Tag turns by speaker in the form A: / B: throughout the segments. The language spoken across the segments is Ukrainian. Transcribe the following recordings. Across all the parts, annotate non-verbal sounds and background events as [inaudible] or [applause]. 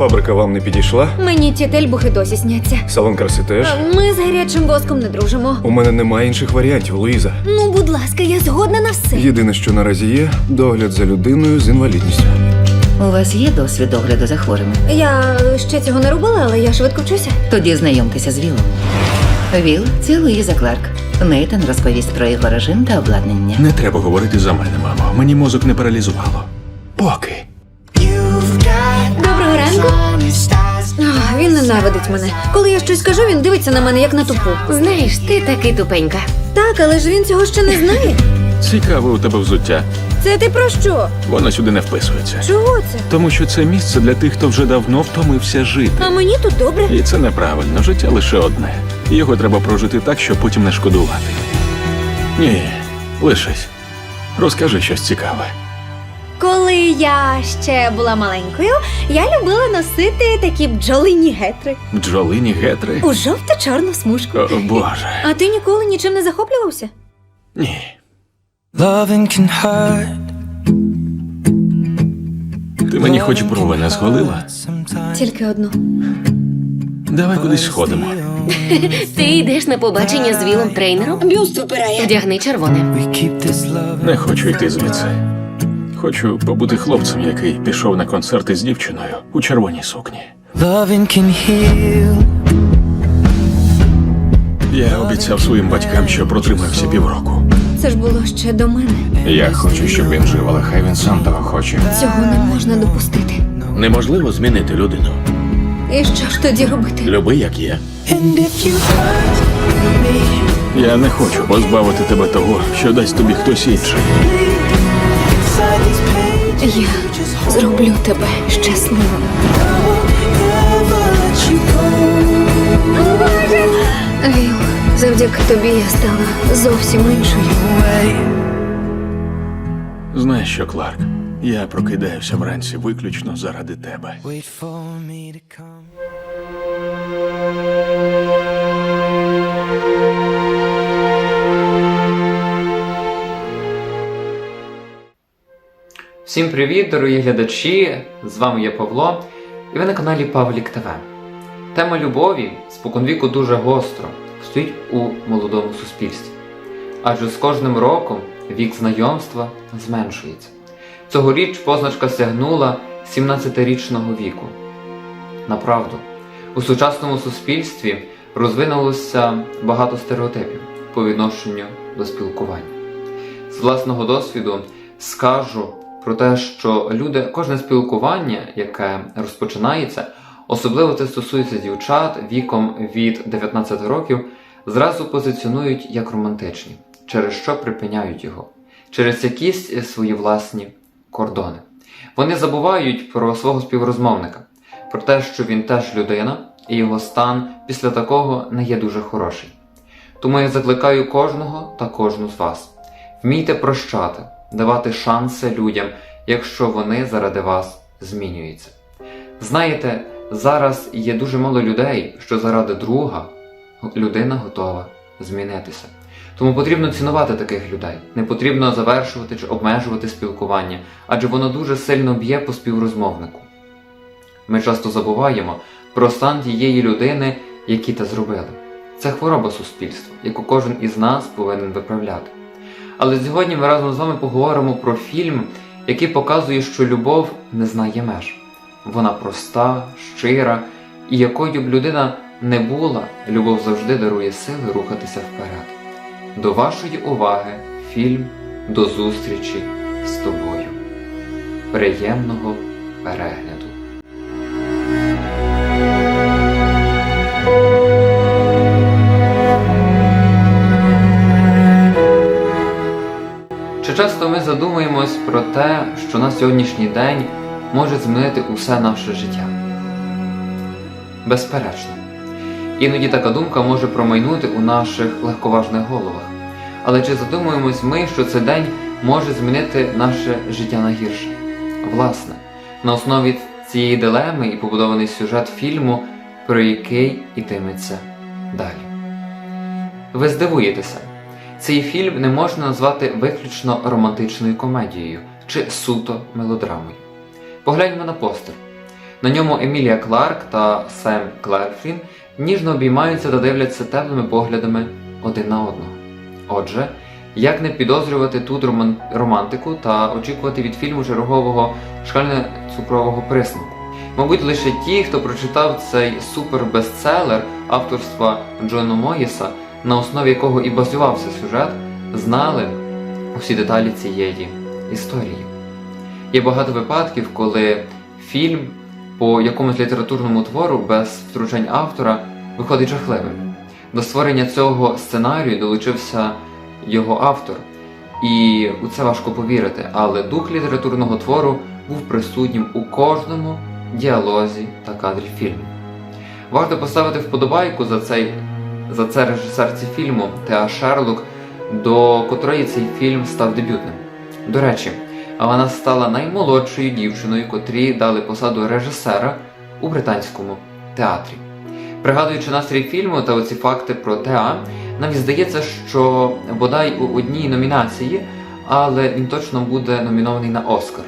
A: фабрика вам не підійшла?
B: Мені ті тельбухи досі сняться.
A: Салон краси теж.
B: Ми з гарячим воском не дружимо.
A: У мене немає інших варіантів, Луїза.
B: Ну, будь ласка, я згодна на все.
A: Єдине, що наразі є, догляд за людиною з інвалідністю.
C: У вас є досвід огляду за хворими?
B: Я ще цього не робила, але я швидко вчуся.
C: Тоді знайомтеся з Вілом. Віл це Луїза Кларк. Нейтан розповість про його режим та обладнання.
D: Не треба говорити за мене, мамо. Мені мозок не паралізувало. Поки.
B: Ненавидить мене. Коли я щось кажу, він дивиться на мене як на тупу.
E: Знаєш, ти таки тупенька.
B: Так, але ж він цього ще не знає.
D: Цікаве у тебе взуття.
B: Це ти про що?
D: Воно сюди не вписується.
B: Чого це?
D: Тому що це місце для тих, хто вже давно втомився жити.
B: А мені тут добре.
D: І це неправильно. Життя лише одне. Його треба прожити так, щоб потім не шкодувати. Ні, лишись. Розкажи щось цікаве.
B: Коли я ще була маленькою, я любила носити такі бджолині гетри
D: Бджолині гетри.
B: у жовто-чорну смужку.
D: О, Боже.
B: А ти ніколи нічим не захоплювався?
D: Ні.
F: Loving can hurt.
D: Ти мені хоч брови не зголила?
B: Тільки одну.
D: Давай кудись сходимо. [laughs]
E: Ти йдеш на побачення з вілом трейнером? Бюст випирає. Вдягни червоне.
D: Не хочу йти звідси. Хочу побути хлопцем, який пішов на концерти з дівчиною у червоній сукні.
F: Can heal.
D: Я обіцяв своїм батькам, що протримався півроку.
B: Це ж було ще до мене.
D: Я хочу, щоб він жив, але хай він сам того хоче.
B: Цього не можна допустити.
G: Неможливо змінити людину.
B: І що ж тоді робити?
G: Люби, як є.
D: Я не хочу позбавити тебе того, що дасть тобі хтось інший.
B: Я зроблю тебе щасливим. Віл, завдяки тобі я стала зовсім іншою.
D: Знаєш що, Кларк? Я прокидаюся вранці виключно заради тебе.
H: Всім привіт, дорогі глядачі! З вами я Павло, і ви на каналі Павлік ТВ. Тема любові споконвіку дуже гостро стоїть у молодому суспільстві. Адже з кожним роком вік знайомства зменшується. Цьогоріч позначка сягнула 17-річного віку. Направду, у сучасному суспільстві розвинулося багато стереотипів по відношенню до спілкування. З власного досвіду скажу про те, що люди, кожне спілкування, яке розпочинається, особливо це стосується дівчат віком від 19 років, зразу позиціонують як романтичні, через що припиняють його, через якісь свої власні кордони. Вони забувають про свого співрозмовника, про те, що він теж людина, і його стан після такого не є дуже хороший. Тому я закликаю кожного та кожну з вас. Вмійте прощати, давати шанси людям, якщо вони заради вас змінюються. Знаєте, зараз є дуже мало людей, що заради друга людина готова змінитися. Тому потрібно цінувати таких людей. Не потрібно завершувати чи обмежувати спілкування, адже воно дуже сильно б'є по співрозмовнику. Ми часто забуваємо про стан тієї людини, які те зробили. Це хвороба суспільства, яку кожен із нас повинен виправляти. Але сьогодні ми разом з вами поговоримо про фільм, який показує, що любов не знає меж. Вона проста, щира, і якою б людина не була, любов завжди дарує сили рухатися вперед. До вашої уваги фільм До зустрічі з тобою. Приємного перегляду! Задумуємось про те, що на сьогоднішній день може змінити усе наше життя? Безперечно. Іноді така думка може промайнути у наших легковажних головах. Але чи задумуємось ми, що цей день може змінити наше життя на гірше? Власне, на основі цієї дилеми і побудований сюжет фільму, про який йтиметься далі. Ви здивуєтеся, цей фільм не можна назвати виключно романтичною комедією чи суто мелодрамою. Погляньмо на постер. На ньому Емілія Кларк та Сем Клерфін ніжно обіймаються та дивляться теплими поглядами один на одного. Отже, як не підозрювати тут роман- романтику та очікувати від фільму чергового шкально-цукрового присмаку? Мабуть, лише ті, хто прочитав цей супербестселер авторства Джона Моїса, на основі якого і базувався сюжет, знали усі деталі цієї історії. Є багато випадків, коли фільм по якомусь літературному твору без втручань автора виходить жахливим. До створення цього сценарію долучився його автор, і у це важко повірити, але дух літературного твору був присутнім у кожному діалозі та кадрі фільму. Варто поставити вподобайку за цей за це режисерці фільму Теа Шерлок, до котрої цей фільм став дебютним. До речі, вона стала наймолодшою дівчиною, котрій дали посаду режисера у британському театрі. Пригадуючи настрій фільму та оці факти про Теа, навіть здається, що бодай у одній номінації, але він точно буде номінований на Оскар.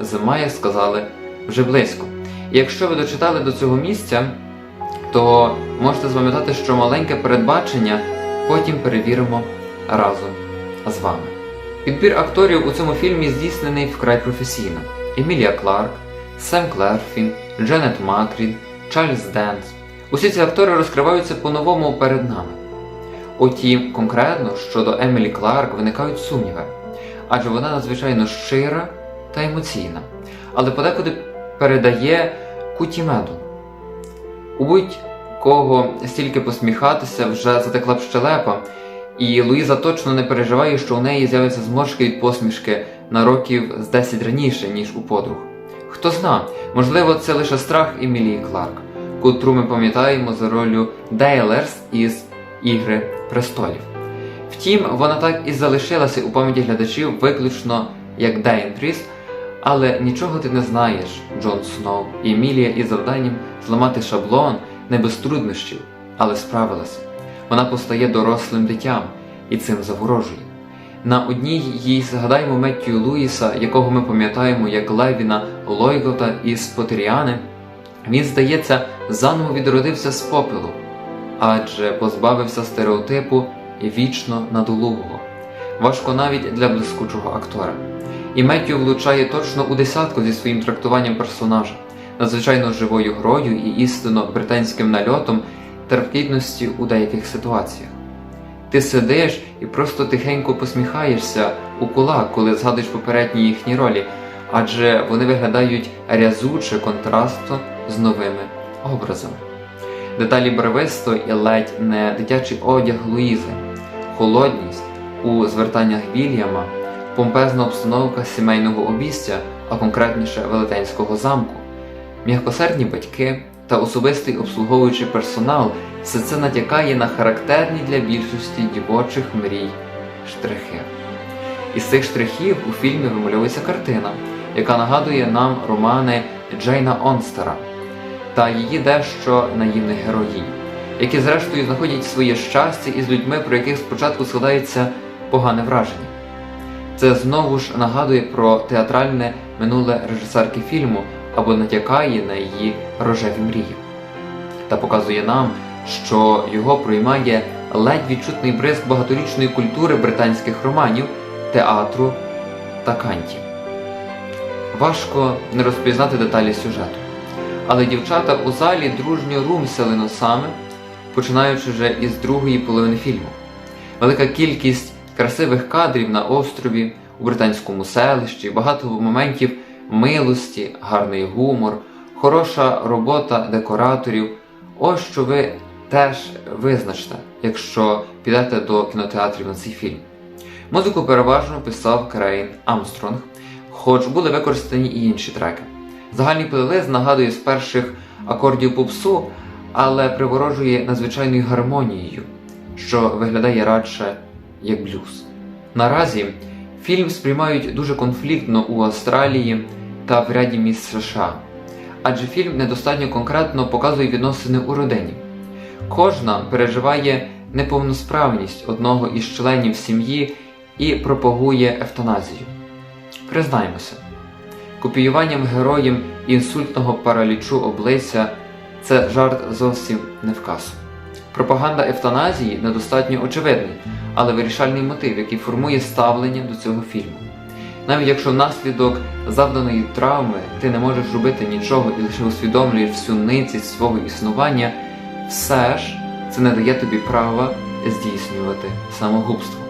H: Зима, як сказали, вже близько. І якщо ви дочитали до цього місця, то можете запам'ятати, що маленьке передбачення потім перевіримо разом з вами. Підбір акторів у цьому фільмі здійснений вкрай професійно: Емілія Кларк, Сем Клерфін, Дженет Макрід, Чарльз Денс. Усі ці актори розкриваються по-новому перед нами. Утім, конкретно щодо Емілі Кларк виникають сумніви, адже вона надзвичайно щира та емоційна, але подекуди передає куті меду. У будь-кого стільки посміхатися вже затекла б щелепа, і Луїза точно не переживає, що у неї з'являться зморшки від посмішки на років з 10 раніше, ніж у подруг. Хто зна, можливо, це лише страх Емілії Кларк, котру ми пам'ятаємо за ролью Дейлерс із Ігри престолів. Втім, вона так і залишилася у пам'яті глядачів виключно як Дейнтріс, але нічого ти не знаєш, Джон Сноу і Емілія із завданням зламати шаблон не без труднощів, але справилася. Вона постає дорослим дитям і цим заворожує. На одній їй згадаємо Меттію Луїса, якого ми пам'ятаємо як Левіна Лойгота із Потеріани. Він, здається, заново відродився з попелу, адже позбавився стереотипу вічно надолугого. Важко навіть для блискучого актора. І Меттю влучає точно у десятку зі своїм трактуванням персонажа, надзвичайно живою грою і істинно британським нальотом терпкітності у деяких ситуаціях. Ти сидиш і просто тихенько посміхаєшся у кулак, коли згадуєш попередні їхні ролі, адже вони виглядають рязуче контрастно з новими образами. Деталі барвисто і ледь не дитячий одяг Луїзи, холодність у звертаннях Вільяма, помпезна обстановка сімейного обістя, а конкретніше велетенського замку, м'якосердні батьки та особистий обслуговуючий персонал все це натякає на характерні для більшості дівочих мрій штрихи. Із цих штрихів у фільмі вимальовується картина, яка нагадує нам романи Джейна Онстера та її дещо наївних героїнь, які зрештою знаходять своє щастя із людьми, про яких спочатку складається погане враження. Це знову ж нагадує про театральне минуле режисерки фільму або натякає на її рожеві мрії, та показує нам, що його проймає ледь відчутний бризк багаторічної культури британських романів, театру та кантів. Важко не розпізнати деталі сюжету, але дівчата у залі дружньо румсили носами, починаючи вже із другої половини фільму. Велика кількість красивих кадрів на острові, у британському селищі, багато моментів милості, гарний гумор, хороша робота декораторів. Ось що ви теж визначте, якщо підете до кінотеатрів на цей фільм. Музику переважно писав Крейн Амстронг, хоч були використані і інші треки. Загальний плейлист нагадує з перших акордів попсу, але приворожує надзвичайною гармонією, що виглядає радше як блюз. Наразі фільм сприймають дуже конфліктно у Австралії та в ряді міст США, адже фільм недостатньо конкретно показує відносини у родині. Кожна переживає неповносправність одного із членів сім'ї і пропагує евтаназію. Признаймося, копіюванням героєм інсультного паралічу обличчя це жарт зовсім не в касу. Пропаганда евтаназії недостатньо очевидний, але вирішальний мотив, який формує ставлення до цього фільму. Навіть якщо внаслідок завданої травми ти не можеш робити нічого і лише усвідомлюєш всю ницість свого існування, все ж це не дає тобі права здійснювати самогубство.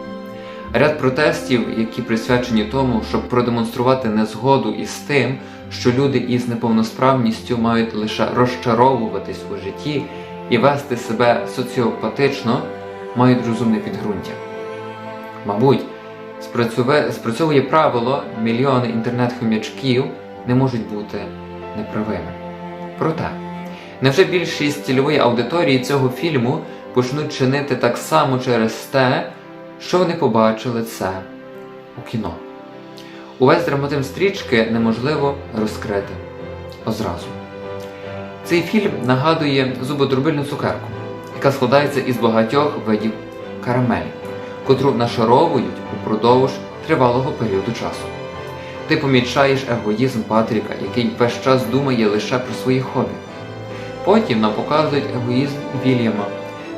H: Ряд протестів, які присвячені тому, щоб продемонструвати незгоду із тим, що люди із неповносправністю мають лише розчаровуватись у житті і вести себе соціопатично, мають розумне підґрунтя. Мабуть, спрацьовує правило мільйони інтернет-хомячків не можуть бути неправими. Проте, невже більшість цільової аудиторії цього фільму почнуть чинити так само через те, що вони побачили це у кіно? Увесь драматизм стрічки неможливо розкрити одразу. Цей фільм нагадує зубодробильну цукерку, яка складається із багатьох видів карамелі, котру нашаровують упродовж тривалого періоду часу. Ти помічаєш егоїзм Патріка, який весь час думає лише про свої хобі. Потім нам показують егоїзм Вільяма,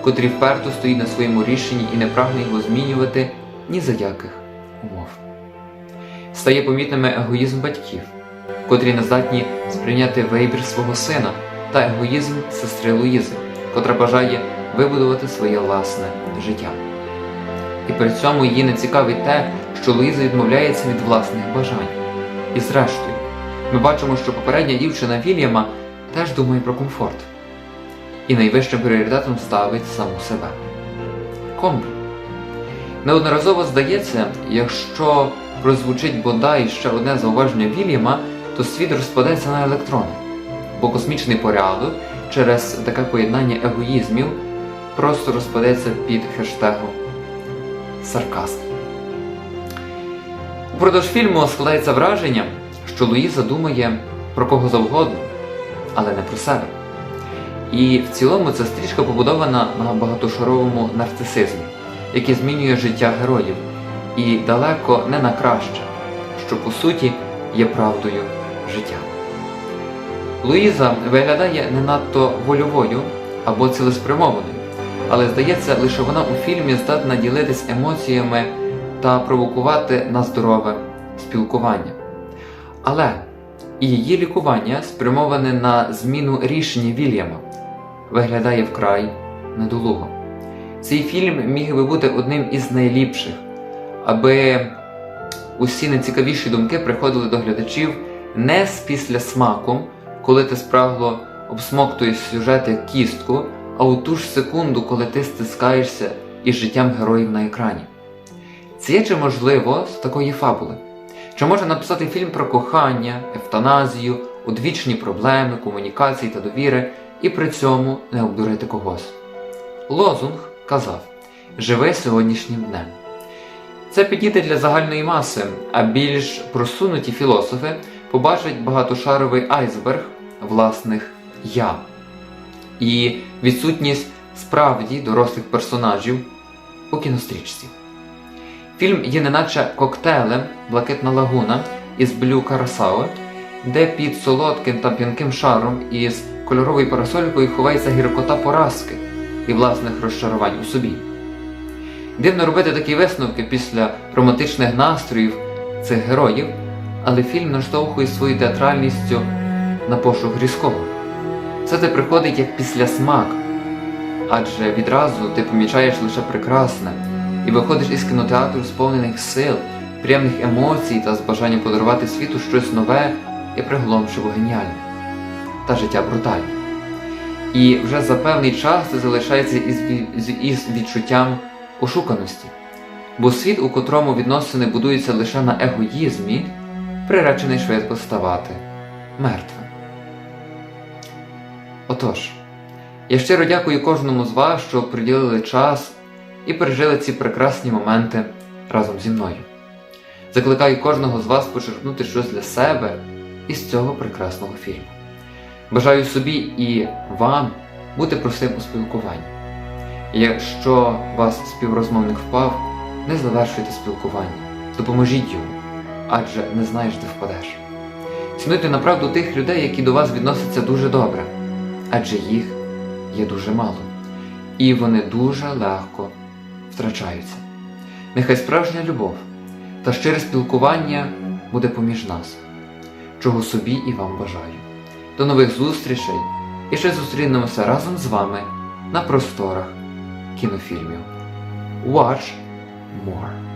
H: котрий вперто стоїть на своєму рішенні і не прагне його змінювати ні за яких умов. Стає помітними егоїзм батьків, котрі не здатні сприйняти вибір свого сина, та егоїзм сестри Луїзи, котра бажає вибудувати своє власне життя. І при цьому її не цікавить те, що Луїза відмовляється від власних бажань. І зрештою, ми бачимо, що попередня дівчина Вільяма теж думає про комфорт. І найвищим пріоритетом ставить саму себе. Комбо. Неодноразово здається, якщо прозвучить бодай ще одне зауваження Вільяма, то світ розпадеться на електрони, бо космічний порядок через таке поєднання егоїзмів просто розпадеться під хештегом сарказм. Упродовж фільму складається враження, що Луїза думає про кого завгодно, але не про себе. І в цілому ця стрічка побудована на багатошаровому нарцисизмі, який змінює життя героїв, і далеко не на краще, що по суті є правдою життя. Луїза виглядає не надто вольовою або цілеспрямованою, але здається, лише вона у фільмі здатна ділитись емоціями та провокувати на здорове спілкування. Але і її лікування, спрямоване на зміну рішення Вільяма, виглядає вкрай недолуго. Цей фільм міг би бути одним із найліпших, аби усі найцікавіші думки приходили до глядачів не з післясмаком, коли ти спрагло обсмоктуєш сюжет як кістку, а у ту ж секунду, коли ти стискаєшся із життям героїв на екрані. Це є чи можливо з такої фабули? Чи може написати фільм про кохання, евтаназію, одвічні проблеми, комунікації та довіри і при цьому не обдурити когось? Лозунг казав: Живи сьогоднішнім днем. Це підійде для загальної маси, а більш просунуті філософи побачать багатошаровий айсберг власних я і відсутність справді дорослих персонажів у кінострічці. Фільм є неначе коктейлем Блакитна лагуна із Блю Карасао, де під солодким та п'янким шаром із кольоровою парасолькою ховається гіркота поразки і власних розчарувань у собі. Дивно робити такі висновки після романтичних настроїв цих героїв, але фільм наштовхує своєю театральністю на пошук різкого. Все це приходить як післясмак, адже відразу ти помічаєш лише прекрасне і виходиш із кінотеатру сповнених сил, приємних емоцій та з бажанням подарувати світу щось нове і приголомшиво геніальне. Та життя брутальне. І вже за певний час ти залишається із, із відчуттям ошуканості, бо світ, у котрому відносини будуються лише на егоїзмі, приречений швидко ставати мертвим. Отож, я щиро дякую кожному з вас, що приділили час і пережили ці прекрасні моменти разом зі мною. Закликаю кожного з вас почерпнути щось для себе із цього прекрасного фільму. Бажаю собі і вам бути простим у спілкуванні. Якщо вас співрозмовник впав, не завершуйте спілкування, допоможіть йому, адже не знаєш, де впадеш. Цінуйте направду тих людей, які до вас відносяться дуже добре, адже їх є дуже мало, і вони дуже легко втрачаються. Нехай справжня любов та щире спілкування буде поміж нас, чого собі і вам бажаю. До нових зустрічей і ще зустрінемося разом з вами на просторах кінофільмів. Watch more.